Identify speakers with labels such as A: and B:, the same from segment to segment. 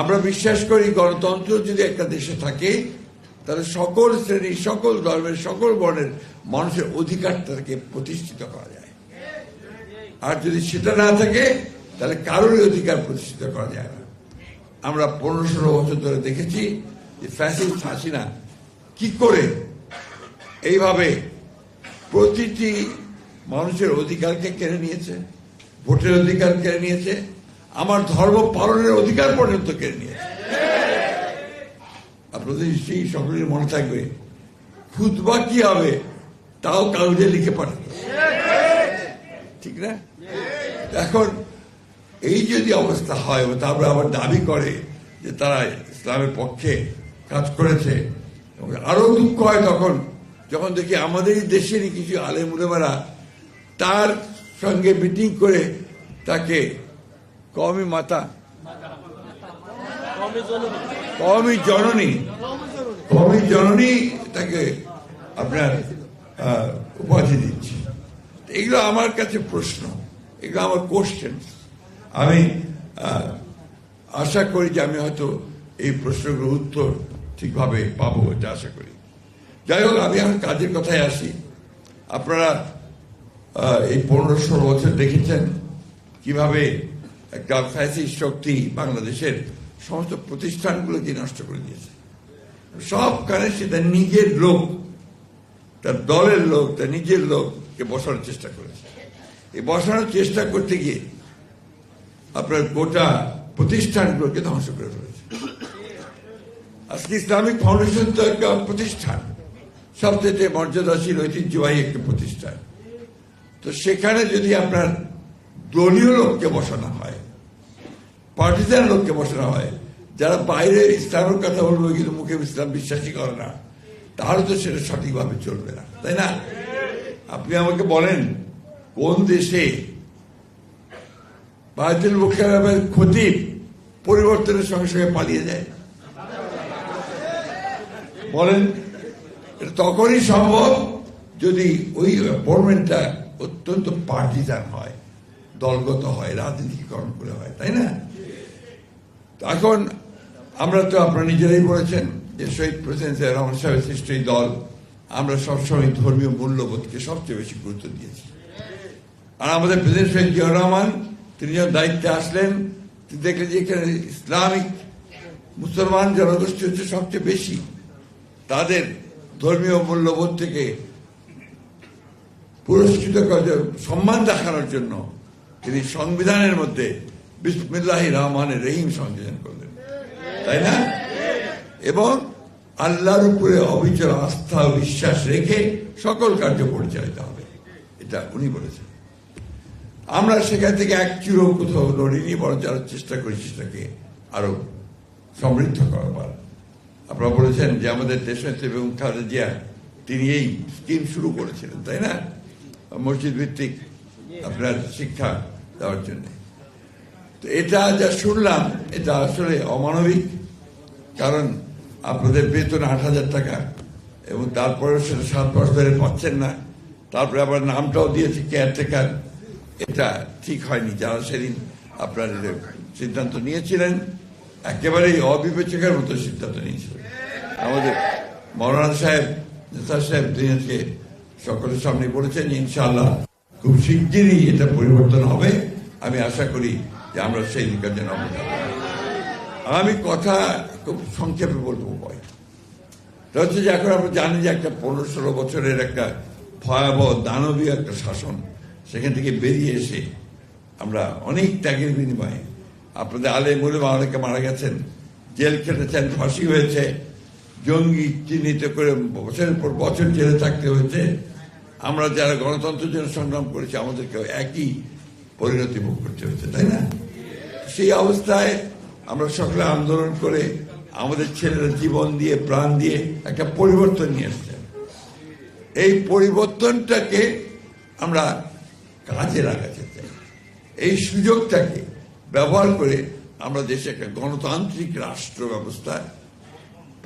A: আমরা বিশ্বাস করি গণতন্ত্র যদি একটা দেশে থাকে, তাহলে সকল শ্রেণির, সকল ধর্মের, সকল বর্ণের মানুষের অধিকার অধিকারটাকে প্রতিষ্ঠিত করা যায়। আর যদি সেটা না থাকে, তাহলে কারোরই অধিকার প্রতিষ্ঠিত করা যায় না। আমরা পনেরো ষোলো বছর ধরে দেখেছি যে ফ্যাসিস্ট হাসিনা কি করে এইভাবে প্রতিটি মানুষের অধিকারকে কেড়ে নিয়েছে, ভোটের অধিকার কেড়ে নিয়েছে আমার ধর্ম পালনের অধিকার পর্যন্ত কেড়ে নিয়েছে? আপনাদের নিশ্চয়ই সকলের মনে থাকবে, খুতবা কি হবে, তাও কাগজে লিখে পাঠাতো ঠিক না? এখন এই যদি অবস্থা হয় তারপরে আবার দাবি করে যে তারা ইসলামের পক্ষে কাজ করেছে আরও দুঃখ হয় তখন, যখন দেখি আমাদেরই দেশেরই কিছু আলেমুলেমারা তার সঙ্গে মিটিং করে তাকে কমই মাতা। কমই জননী। কমই জননী। তাকে আপনার উপাধি দিচ্ছে। এগুলো আমার কাছে প্রশ্ন। এগুলো আমার কোশ্চেন আমি আশা করি যে আমি হয়তো এই প্রশ্নগুলোর উত্তর ঠিকভাবে পাবো এটা আশা করি। যাই হোক আমি এখন কাজের কথায় আসি। আপনারা এই পনেরো ষোলো বছর দেখেছেন কীভাবে একটা ফ্যাসিস্ট শক্তি বাংলাদেশের সমস্ত প্রতিষ্ঠানগুলোকে নষ্ট করে দিয়েছে। সব সবখানে সেটা নিজের লোক, তার দলের লোক, তার নিজের লোককে বসানোর চেষ্টা করেছে। এই বসানোর চেষ্টা করতে গিয়ে আপনার গোটা প্রতিষ্ঠানগুলোকে ধ্বংস করে ফেলেছে। আজকে ইসলামিক ফাউন্ডেশন তো একটা প্রতিষ্ঠান, সবচেয়ে মর্যাদাশীল, ঐতিহ্যবাহী একটি প্রতিষ্ঠান। তো সেখানে যদি আপনার দলীয় লোককে বসানো হয় পার্টিজান লোককে বসানো হয়। যারা বাইরে ইসলামের কথা বলবে, কিন্তু মুখে ইসলাম বিশ্বাসই করে না, তাহলে তো সেটা সঠিকভাবে চলবে না, তাই না? আপনি আমাকে বলেন, কোন দেশে বায়তুল মুখারামের ক্ষতি পরিবর্তনের সঙ্গে সঙ্গে পালিয়ে যায়? বলেন, তখনই সম্ভব যদি ওই অ্যাপয়েন্টমেন্টটা অত্যন্ত পার্টিজান হয়, দলগত হয়, রাজনীতিকরণ করে হয়, তাই না? এখন আমরা তো আপনারা নিজেরাই বলেছেন যে শহীদ প্রেসিডেন্ট রহমান সাহেবের সৃষ্ট এই দল আমরা সবসময় ধর্মীয় মূল্যবোধকে সবচেয়ে বেশি গুরুত্ব দিয়েছি। আর আমাদের প্রেসিডেন্ট শহীদ জিয়াউর রহমান, তিনি যখন দায়িত্বে আসলেন, তিনি দেখলেন যে এখানে ইসলামিক মুসলমান জনগোষ্ঠী হচ্ছে সবচেয়ে বেশি। তাদের ধর্মীয় মূল্যবোধ থেকে পুরস্কৃত সম্মান দেখানোর জন্য তিনি সংবিধানের মধ্যে বিসমিল্লাহ রহমানের রহিম সংযোজন করলেন। তাই না? এবং আল্লাহর উপরে অবিচল আস্থা ও বিশ্বাস রেখে সকল কার্য পরিচালিত হবে। এটা উনি বলেছেন। আমরা সেখান থেকে এক চুরো কোথাও লড়িনি বরং যারা চেষ্টা করেছি সেটাকে আরও সমৃদ্ধ করবার। আপনারা বলেছেন যে আমাদের দেশনেত্রী এবং খালেদা তিনি এই স্কিম শুরু করেছিলেন, তাই না? মসজিদ ভিত্তিক আপনার শিক্ষা দেওয়ার জন্য। তো এটা যা শুনলাম, এটা আসলে অমানবিক। কারণ আপনাদের বেতন আট হাজার টাকা এবং তারপরে সেটা সাত মাস ধরে পাচ্ছেন না। তারপরে আবার নামটাও দিয়েছে কেয়ারটেকার। এটা ঠিক হয়নি, যারা সেদিন আপনার সিদ্ধান্ত নিয়েছিলেন, একেবারেই অবিবেচকের মতো সিদ্ধান্ত নিয়েছিলেন। আমাদের মৌলানা সাহেব, নেতা সাহেব, তিনি আজকে সকলের সামনে বলেছেন যে ইনশাআল্লাহ খুব শিগগিরই এটা পরিবর্তন হবে। আমি আশা করি যে আমরা সেই জন্য আমরা আমি কথা খুব সংক্ষেপে বলব ভয় হচ্ছে যে এখন আমরা জানি যে একটা পনেরো ষোলো বছরের একটা ভয়াবহ দানবীয় একটা শাসন সেখান থেকে বেরিয়ে এসে আমরা অনেক ত্যাগের বিনিময়ে আপনাদের আলে মুলে অনেকে মারা গেছেন, জেল খেটেছেন, ফাঁসি হয়েছে, জঙ্গি চিহ্নিত করে বছরের পর বছর জেলে থাকতে হয়েছে। আমরা যারা গণতন্ত্রের জন্য সংগ্রাম করেছি আমাদেরকে একই পরিণতি ভোগ করতে হয়েছে, তাই না? সেই অবস্থায় আমরা সকলে আন্দোলন করে আমাদের ছেলেরা জীবন দিয়ে, প্রাণ দিয়ে একটা পরিবর্তন নিয়ে এসছেন এই পরিবর্তনটাকে আমরা কাজে লাগাতে চাই। এই সুযোগটাকে ব্যবহার করে আমরা দেশে একটা গণতান্ত্রিক রাষ্ট্র ব্যবস্থা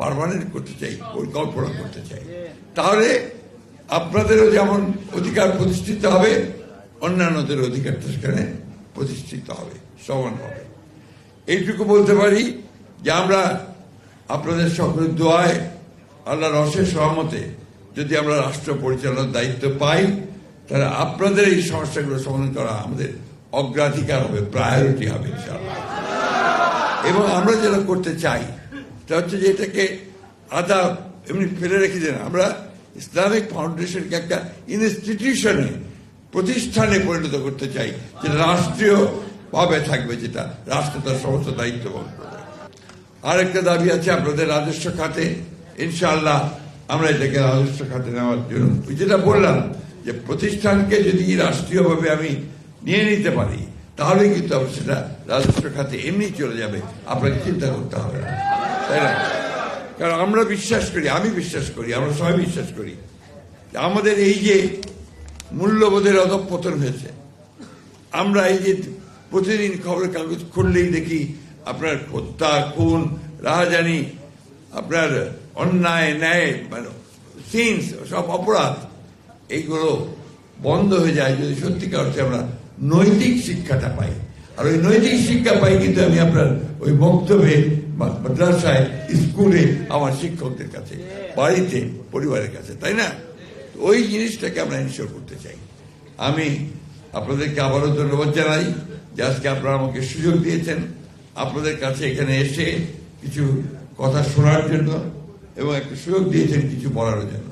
A: পারমানেন্ট করতে চাই, পরিকল্পনা করতে চাই। তাহলে আপনাদেরও যেমন অধিকার প্রতিষ্ঠিত হবে অন্যান্যদের অধিকারটা সেখানে প্রতিষ্ঠিত হবে, সমান হবে। এইটুকু বলতে পারি যে আমরা আপনাদের সকলের দোয়ায় আল্লাহর অশেষ সহমতে যদি আমরা রাষ্ট্র পরিচালনার দায়িত্ব পাই, তাহলে আপনাদের এই সমস্যাগুলো সমাধান করা আমাদের অগ্রাধিকার হবে প্রায়োরিটি হবে এবং আমরা যেটা করতে চাই তা হচ্ছে যে এটাকে আদা এমনি ফেলে রেখে দেন। আমরা ইসলামিক ফাউন্ডেশনকে একটা ইনস্টিটিউশনে প্রতিষ্ঠানে পরিণত করতে চাই, যেটা রাষ্ট্রীয় ভাবে থাকবে, যেটা রাষ্ট্র তার সমস্ত দায়িত্ব বহন করবে। আরেকটা দাবি আছে আপনাদের রাজস্ব খাতে। ইনশাআল্লাহ আমরা এটাকে রাজস্ব খাতে নেওয়ার জন্য। যেটা বললাম, যে প্রতিষ্ঠানকে যদি রাষ্ট্রীয়ভাবে আমি নিয়ে নিতে পারি তাহলে কিন্তু সেটা রাজস্ব খাতে এমনি চলে যাবে। আপনাকে চিন্তা করতে হবে না। তাই না? কারণ আমরা বিশ্বাস করি, আমি বিশ্বাস করি, আমরা সবাই বিশ্বাস করি। আমাদের এই যে মূল্যবোধের অধঃপতন হয়েছে। আমরা এই যে প্রতিদিন খবরের কাগজ খুললেই দেখি আপনার হত্যা খুন, রাহাজানি, আপনার অন্যায়, ন্যায় মানে সিনস, সব অপরাধ, এইগুলো বন্ধ হয়ে যায় যদি সত্যিকার অর্থে আমরা নৈতিক শিক্ষাটা পাই। আর ওই নৈতিক শিক্ষা পাই কিন্তু আমি আপনার ওই বক্তব্যে মাদ্রাসায়, স্কুলে আমার শিক্ষকদের কাছে, বাড়িতে, পরিবারের কাছে, তাই না? ওই জিনিসটাকে আমরা এনশোর করতে চাই। আমি আপনাদেরকে আবারও ধন্যবাদ জানাই যে আজকে আপনারা আমাকে সুযোগ দিয়েছেন। আপনাদের কাছে এখানে এসে কিছু কথা শোনার জন্য এবং একটা সুযোগ দিয়েছেন কিছু বলার জন্য।